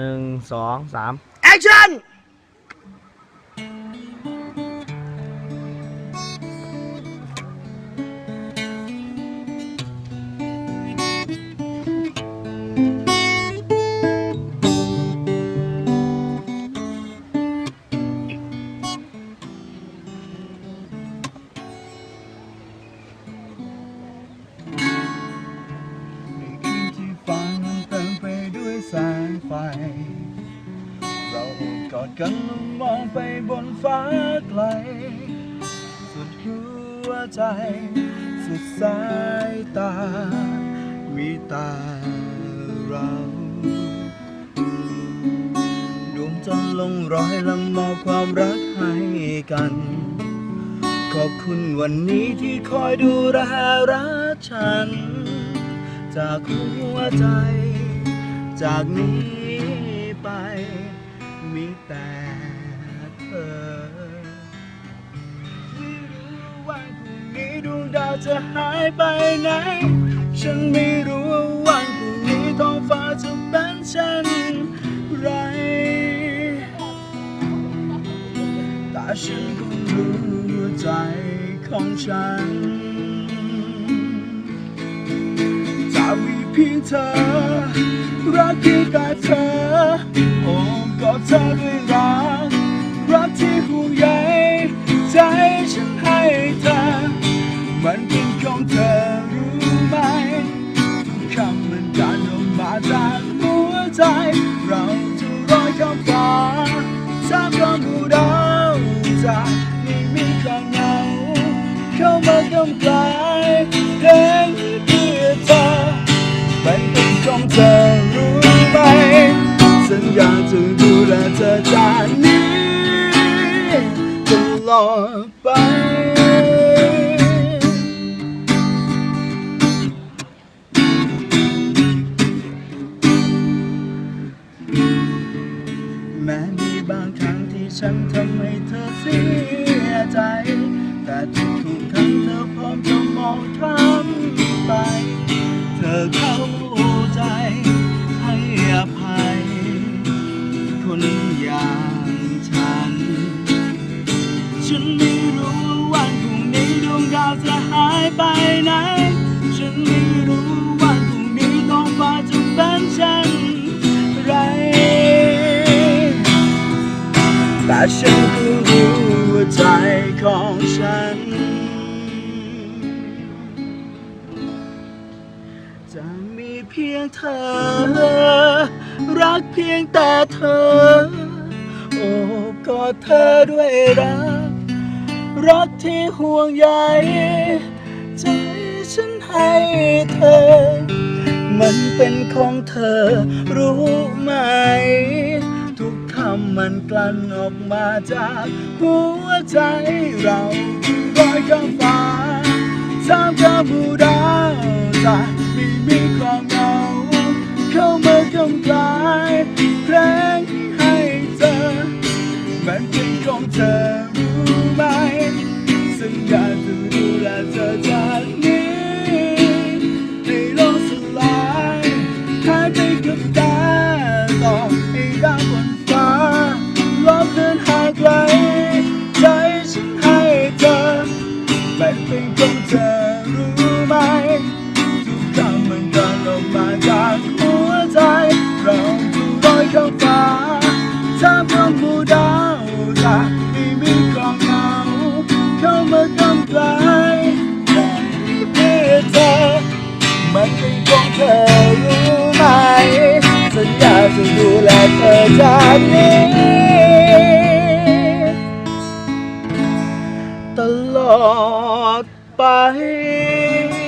หนึ่งสองสามแอคชั่นในคืนที่ฟ้านั้นเต็มไปด้วยแสงไฟเราโอดกันมองไปบนฟ้าไกล สุดหัวใจ สุดสายตา มีตาเราดวงจันทร์ลงรอยละมอบความรักให้กัน ขอบคุณวันนี้ที่คอยดูแลรักฉัน จากหัวใจ จากนี้ มีแต่เธอ ไม่รู้วันพรุ่งนี้ดวงดาวจะหายไปไหน ฉันไม่รู้ว่าวันพรุ่งนี้ท้องฟ้าจะเป็นเช่นไร แต่ฉันก็รู้ใจของฉันจะมีเพียงเธอรักเพียงแต่เธอ เธอด้วยรัก รักที่ห่วงใยใจฉันให้เธอ มันเป็นของเธอรู้ไหมทุกคำมันการออกมาจากหัวใจ เราจะลอยข้ามฟ้าสามกองดูดาวจากไม่มีความเหงาเข้ามากำกลายเพลงเพื่อเธอมันเป็นของเธอ แม้มีบางครั้งที่ฉันทำให้เธอเสียใจ แต่ทุกๆครั้งเธอพร้อมจะมองข้ามไป ฉันก็รู้ว่าใจของฉันจะมีเพียงเธอ รักเพียงแต่เธอ โอ้กอดเธอด้วยรัก รักที่ห่วงใยใจฉันให้เธอ มันเป็นของเธอรู้ไหมำมันกลั่นออกมาจากหัวใจเราลอยข้ามฟ้าสามกาบูดาวจะไม่มีความเหงาเข้ามากำกลายเพลงให้เธอมันเป็นของเธอ ของเธอรู้ไหมทุกคำมันดังมาจากหัวใจ เราจะลอยข้างฟ้าถ้าพร้อมผู้ดาวจะไม่มีกองเงาเข้ามากำลายแต่เพื่อเธอมันเป็นของเธอรู้ไหมสัญญาจะดูแลเธอจากนี้ตลอด पाहे